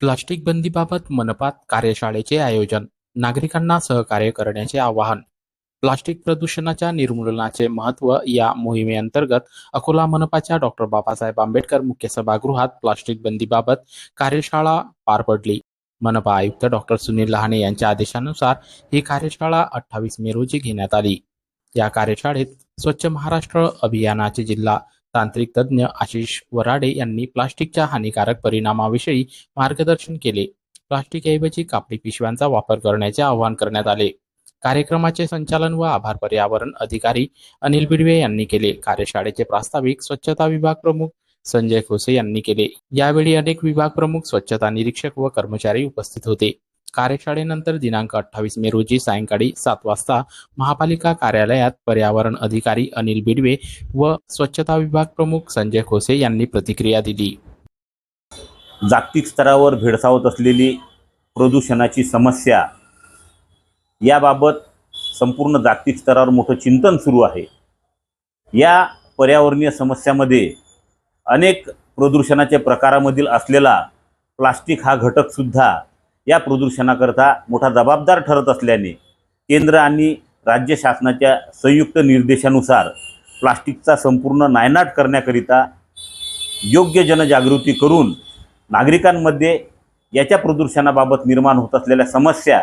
Plastic बंदीबाबत मनपात कार्यशाळेचे आयोजन नागरिकांना सहकार्य करण्याचे आवाहन. प्लास्टिक प्रदूषणाच्या निर्मूलनाचे महत्त्व या मोहिमेअंतर्गत अकोला मनपाच्या डॉक्टर बाबासाहेब आंबेडकर मुख्य सभागृहात प्लास्टिक बंदीबाबत कार्यशाळा पार पडली. मनपा आयुक्त डॉक्टर सुनील लहाने यांच्या आदेशानुसार ही कार्यशाळा अठ्ठावीस मे रोजी घेण्यात आली. या कार्यशाळेत स्वच्छ महाराष्ट्र अभियानाचे जिल्हा तांत्रिक तज्ज्ञ आशिष वराडे यांनी प्लास्टिकच्या हानिकारक परिणामाविषयी मार्गदर्शन केले. प्लास्टिकऐवजी कापडी पिशव्यांचा वापर करण्याचे आवाहन करण्यात आले. कार्यक्रमाचे संचालन व आभार पर्यावरण अधिकारी अनिल बिडवे यांनी केले. कार्यशाळेचे प्रास्ताविक स्वच्छता विभाग प्रमुख संजय खोसे यांनी केले. यावेळी अनेक विभाग प्रमुख स्वच्छता निरीक्षक व कर्मचारी उपस्थित होते. कार्यशाळेनंतर दिनांक अठ्ठावीस मे रोजी सायंकाळी सात वाजता महापालिका कार्यालयात पर्यावरण अधिकारी अनिल बिडवे व स्वच्छता विभाग प्रमुख संजय खोसे यांनी प्रतिक्रिया दिली. जागतिक स्तरावर भेडसावत असलेली प्रदूषणाची समस्या याबाबत संपूर्ण जागतिक स्तरावर मोठं चिंतन सुरू आहे. या पर्यावरणीय समस्यामध्ये अनेक प्रदूषणाच्या प्रकारामधील असलेला प्लास्टिक हा घटकसुद्धा या प्रदूषणाकरता मोठा जबाबदार ठरत असल्याने केंद्र आणि राज्य शासनाच्या संयुक्त निर्देशानुसार प्लास्टिकचा संपूर्ण नायनाट करण्याकरिता योग्य जनजागृती करून नागरिकांमध्ये याच्या प्रदूषणाबाबत निर्माण होत असलेल्या समस्या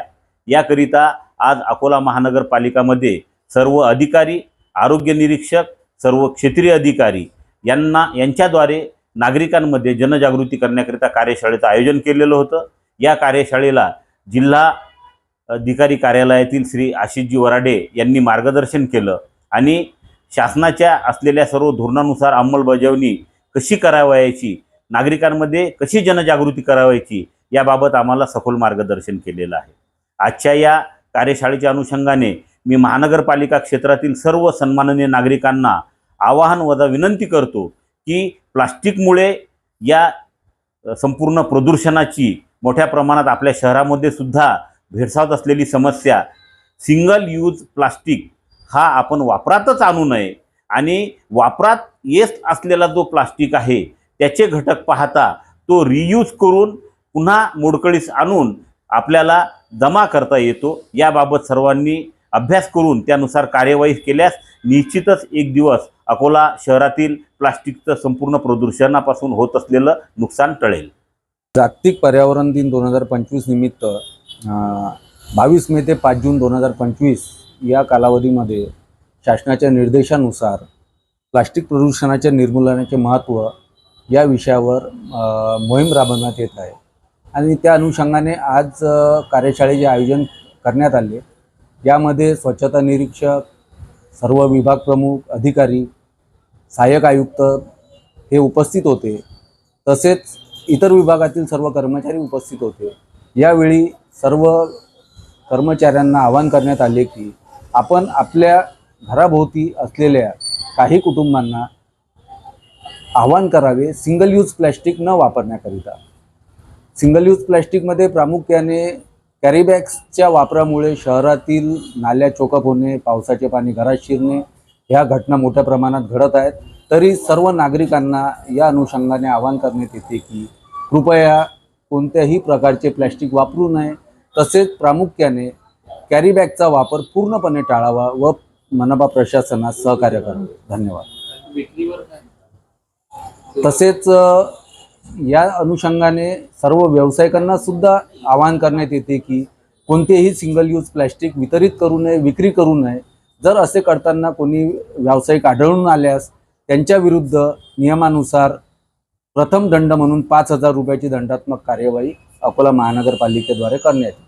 याकरिता आज अकोला महानगरपालिकामध्ये सर्व अधिकारी आरोग्य निरीक्षक सर्व क्षेत्रीय अधिकारी यांना यांच्याद्वारे नागरिकांमध्ये जनजागृती करण्याकरिता कार्यशाळेचं आयोजन केलेलं होतं. या कार्यशाळेला जिल्हा अधिकारी कार्यालयातील श्री आशिषजी वराडे यांनी मार्गदर्शन केलं आणि शासनाच्या असलेल्या सर्व धोरणानुसार अंमलबजावणी कशी करावयाची नागरिकांमध्ये कशी जनजागृती करावायची याबाबत आम्हाला सखोल मार्गदर्शन केलेलं आहे. आजच्या या कार्यशाळेच्या अनुषंगाने मी महानगरपालिका क्षेत्रातील सर्व सन्माननीय नागरिकांना आवाहन वजा विनंती करतो की प्लास्टिकमुळे या संपूर्ण प्रदूषणाची मोठ्या प्रमाणात आपल्या शहरामध्ये सुद्धा भेडसावत असलेली समस्या सिंगल यूज प्लास्टिक हा आपण वापरातच आणू नये आणि वापरात येत असलेला जो प्लास्टिक आहे त्याचे घटक पाहता तो रियूज करून पुन्हा मोडकळीस आणून आपल्याला जमा करता येतो. याबाबत सर्वांनी अभ्यास करून त्यानुसार कार्यवाही केल्यास निश्चितच एक दिवस अकोला शहरातील प्लास्टिकचं संपूर्ण प्रदूषणापासून होत असलेलं नुकसान टळेल. जागतिक पर्यावरण दिन दोन हजार पंचवीस निमित्त बावीस मे ते पाच जून दोन हजार पंचवीस या कालावधीमध्ये शासनाच्या निर्देशानुसार प्लास्टिक प्रदूषणाच्या निर्मूलनाचे महत्त्व या विषयावर मोहीम राबवण्यात येत आहे. आणि त्या अनुषंगाने आज कार्यशाळेचे आयोजन करण्यात आले. यामध्ये स्वच्छता निरीक्षक सर्व विभाग प्रमुख अधिकारी सहाय्यक आयुक्त हे उपस्थित होते. तसेच इतर विभागातील सर्व कर्मचारी उपस्थित होते. यावेळी सर्व कर्मचाऱ्यांना आवाहन करण्यात आले की आपण आपल्या घराभोवती असलेल्या काही कुटुंबांना आवाहन करावे सिंगल यूज प्लॅस्टिक न वापरण्याकरिता. सिंगल यूज प्लॅस्टिकमध्ये प्रामुख्याने कॅरीबॅग्सच्या वापरामुळे शहरातील नाल्या चोकप होणे पावसाचे पाणी घरात शिरणे ह्या घटना मोठ्या प्रमाणात घडत आहेत. तरी सर्व नागरिकांना या अनुषंगाने आवाहन करण्यात येते की कृपया कोणत्याही प्रकारचे प्लॅस्टिक वापरू नये. तसेच प्रामुख्याने कॅरीबॅगचा वापर पूर्णपणे टाळावा व मनपा प्रशासनास सहकार्य करावे धन्यवाद. तसेच या अनुषंगाने सर्व व्यावसायिकांना सुद्धा आवाहन करण्यात येते की कोणतेही सिंगल यूज प्लॅस्टिक वितरित करू नये विक्री करू नये. जर असे करताना कोणी व्यावसायिक आढळून आल्यास त्यांच्या विरुद्ध नियमानुसार प्रथम दंड म्हणून पाच हजार रुपयाची दंडात्मक कार्यवाही अकोला महानगरपालिकेद्वारे करण्यात येईल